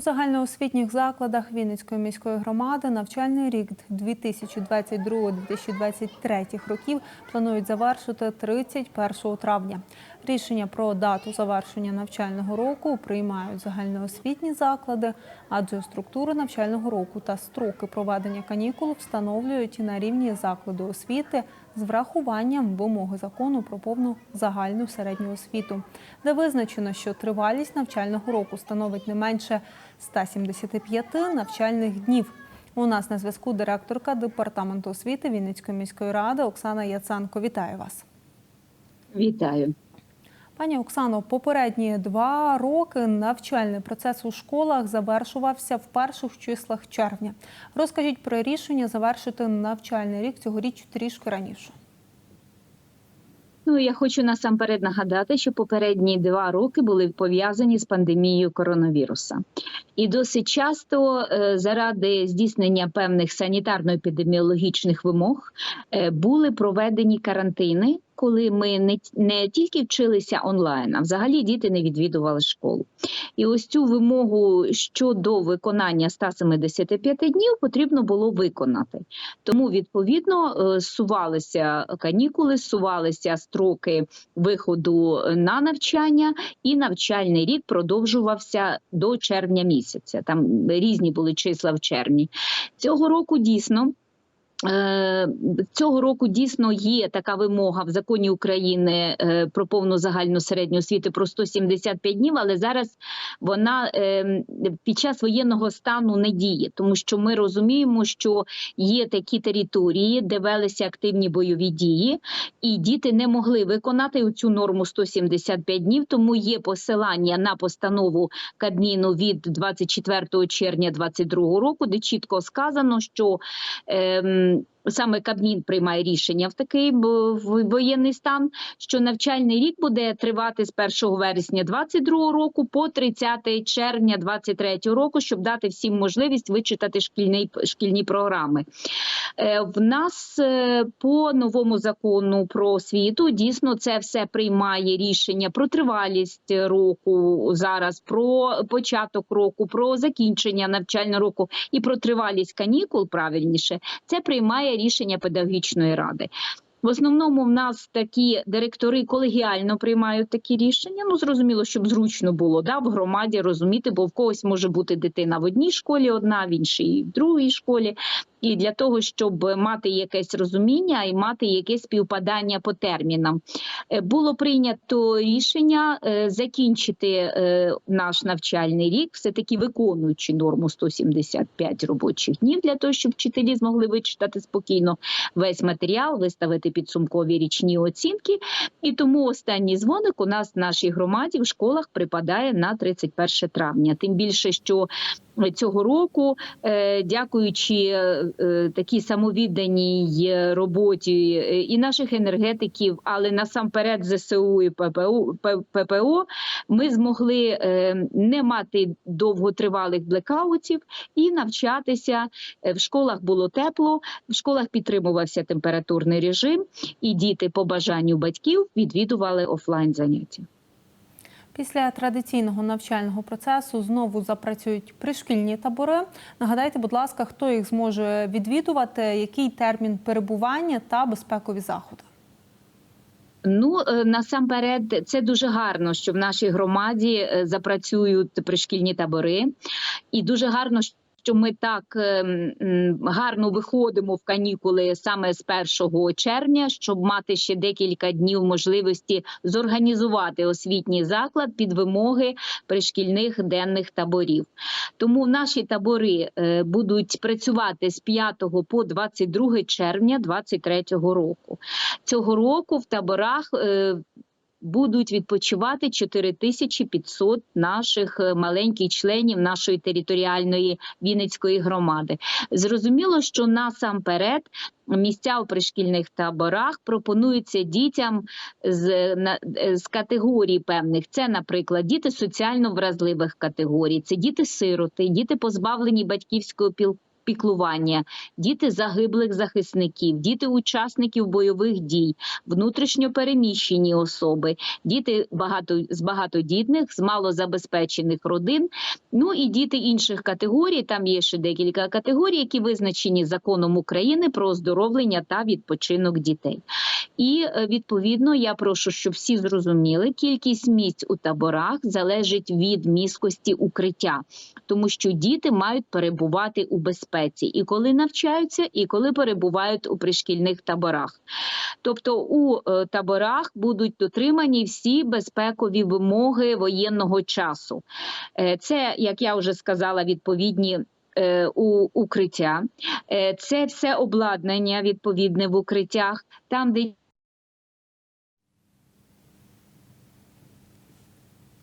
Загальноосвітніх закладах Вінницької міської громади навчальний рік 2022-2023 років планують завершити 31 травня. Рішення про дату завершення навчального року приймають загальноосвітні заклади, адже структура навчального року та строки проведення канікул встановлюють на рівні закладу освіти з врахуванням вимоги закону про повну загальну середню освіту, де визначено, що тривалість навчального року становить не менше 175 навчальних днів. У нас на зв'язку директорка департаменту освіти Вінницької міської ради Оксана Яценко. Вітаю вас. Вітаю. Пані Оксано, попередні два роки навчальний процес у школах завершувався в перших числах червня. Розкажіть про рішення завершити навчальний рік цьогоріч трішки раніше. Ну я хочу насамперед нагадати, що попередні два роки були пов'язані з пандемією коронавіруса, і досить часто е, заради здійснення певних санітарно-епідеміологічних вимог е, були проведені карантини. Коли ми не, не тільки вчилися онлайн, а взагалі діти не відвідували школу. І ось цю вимогу щодо виконання 175 днів потрібно було виконати. Тому відповідно е, сувалися канікули, сувалися строки виходу на навчання, і навчальний рік продовжувався до червня місяця. Там різні були числа в червні. Цього року дійсно. Е, Цього року дійсно є така вимога в законі України е, про повну загальну середню освіту про 175 днів, але зараз вона е, під час воєнного стану не діє, тому що ми розуміємо, що є такі території, де велися активні бойові дії, і діти не могли виконати цю норму 175 днів. Тому є посилання на постанову Кабміну від 24 червня 2022 року, де чітко сказано, що е, Саме Кабмін приймає рішення в такий воєнний стан, що навчальний рік буде тривати з 1 вересня 2022 року по 30 червня 2023 року, щоб дати всім можливість вичитати шкільні, шкільні програми. Е, в нас е, по новому закону про освіту дійсно це все приймає рішення про тривалість року зараз, про початок року, про закінчення навчального року і про тривалість канікул. Правильніше це приймає рішення педагогічної ради. В основному в нас такі директори колегіально приймають такі рішення. Ну зрозуміло, щоб зручно було да, в громаді розуміти, бо в когось може бути дитина в одній школі, одна в іншій в другій школі. І для того, щоб мати якесь розуміння і мати якесь співпадання по термінам, Е, було прийнято рішення е, закінчити е, наш навчальний рік, все таки виконуючи норму 175 робочих днів для того, щоб вчителі змогли вичитати спокійно весь матеріал, виставити підсумкові річні оцінки. І тому останній дзвоник у нас в нашій громаді в школах припадає на 31 травня. Тим більше, що Цього року, дякуючи такій самовідданій роботі і наших енергетиків, але насамперед ЗСУ і ППО, ППО, ми змогли не мати довготривалих блекаутів і навчатися в школах було тепло, в школах підтримувався температурний режим, і діти по бажанню батьків відвідували офлайн заняття. Після традиційного навчального процесу знову запрацюють пришкільні табори. Нагадайте, будь ласка, хто їх зможе відвідувати, який термін перебування та безпекові заходи. Ну насамперед, це дуже гарно, що в нашій громаді запрацюють пришкільні табори, і дуже гарно, що ми так ем, гарно виходимо в канікули саме з 1 червня, щоб мати ще декілька днів можливості зорганізувати освітній заклад під вимоги пришкільних денних таборів. Тому наші табори е, будуть працювати з 5 по 22 червня 2023 року. Цього року в таборах. Будуть відпочивати 4500 наших е, маленьких членів нашої територіальної Вінницької громади. Зрозуміло, що насамперед місця у пришкільних таборах пропонуються дітям з е, з категорій певних. Це, наприклад, діти соціально вразливих категорій, це діти-сироти, діти позбавлені батьківського піклування, діти загиблих захисників, діти учасників бойових дій, внутрішньо переміщені особи, діти багато з багатодітних, з малозабезпечених родин. Ну і діти інших категорій. Там є ще декілька категорій, які визначені законом України про оздоровлення та відпочинок дітей. І е, відповідно я прошу, щоб всі зрозуміли, кількість місць у таборах залежить від міськості укриття, тому що діти мають перебувати у безпеці і коли навчаються, і коли перебувають у пришкільних таборах. Тобто у е, таборах будуть дотримані всі безпекові вимоги воєнного часу. Е, Це, як я вже сказала, відповідні. У укриття це все обладнання відповідне в укриттях, там, де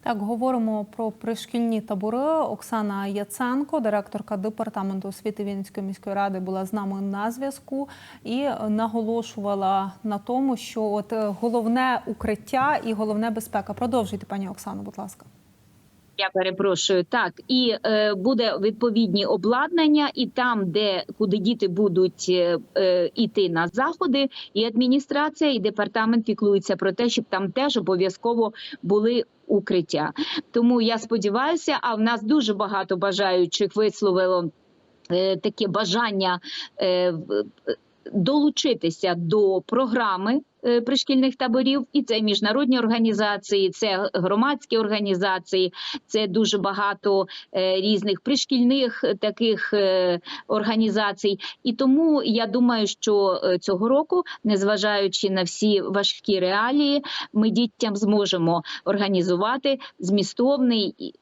Так, говоримо про пришкільні табори. Оксана Яценко, директорка департаменту освіти Вінницької міської ради, була з нами на зв'язку і наголошувала на тому, що от е, головне укриття і головне безпека. Продовжуйте, пані Оксано, будь ласка. Я перепрошую, так і е, буде відповідні обладнання, і там, де куди діти будуть е, е, іти на заходи, і адміністрація, і департамент піклуються про те, щоб там теж обов'язково були укриття. Тому я сподіваюся, а в нас дуже багато бажаючих висловило е, таке бажання долучитися до програми е, пришкільних таборів, і це міжнародні організації, це громадські організації, це дуже багато е, різних пришкільних таких е, організацій. І тому я думаю, що цього року, незважаючи на всі важкі реалії, ми дітям зможемо організувати змістовний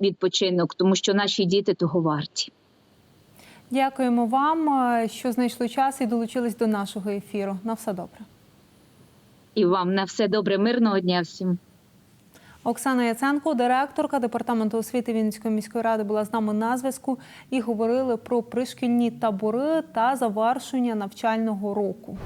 відпочинок, тому що наші діти того варті. Дякуємо вам, е, що знайшли час і долучились до нашого ефіру. На все добре. І вам на все добре, мирного дня всім. Оксана Яценко, директорка департаменту освіти Вінницької міської ради, була з нами на зв'язку і говорили про пришкільні табори та завершення навчального року.